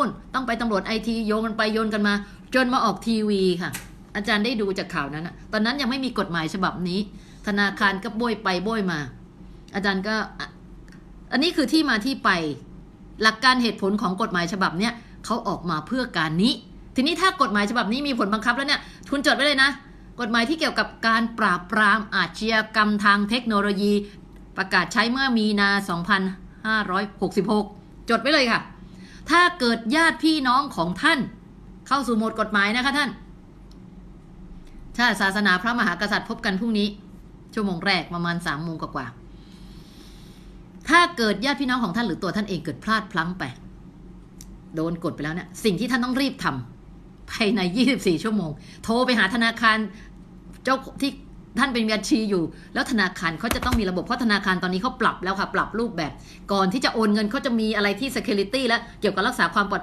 นู่น ต้องไปตำรวจไอทีโยงกันไปโยนกันมา จนมาออกทีวีค่ะ อาจารย์ได้ดูจากข่าวนั้นนะตอนนั้นยังไม่มีกฎหมายฉบับนี้ ธนาคารก็โบยไปโบยมา อาจารย์ก็ อันนี้คือที่มาที่ไป หลักการเหตุผลของกฎหมายฉบับเนี้ยเขาออกมาเพื่อการนี้ ทีนี้ถ้ากฎหมายฉบับนี้มีผลบังคับแล้วเนี่ยคุณจดไว้เลยนะ กฎหมายที่เกี่ยวกับการปราบปรามอาชญากรรมทางเทคโนโลยี ประกาศใช้เมื่อมีนา 2566 จดไว้เลยค่ะ ถ้าเกิดญาติพี่น้องของท่าน เข้าสู่โหมดกฎหมายนะคะท่านชาติศาสนาพระมหากษัตริย์พบกันพรุ่งนี้ ชั่วโมงแรกประมาณสามโมงกว่าๆถ้าเกิดญาติพี่น้องของท่านหรือตัวท่านเองเกิดพลาดพลั้งไป โดนกดไปแล้วเนี่ยสิ่งที่ท่านต้องรีบทำภายใน 24 ชั่วโมง โทรไปหาธนาคารเจ้าที่ ท่านเป็นบัญชีอยู่ แล้วธนาคารเขาจะต้องมีระบบเพราะธนาคารตอนนี้เขาปรับแล้วค่ะ ปรับรูปแบบ ก่อนที่จะโอนเงินเขาจะมีอะไรที่ security และเกี่ยวกับรักษาความปลอดภัย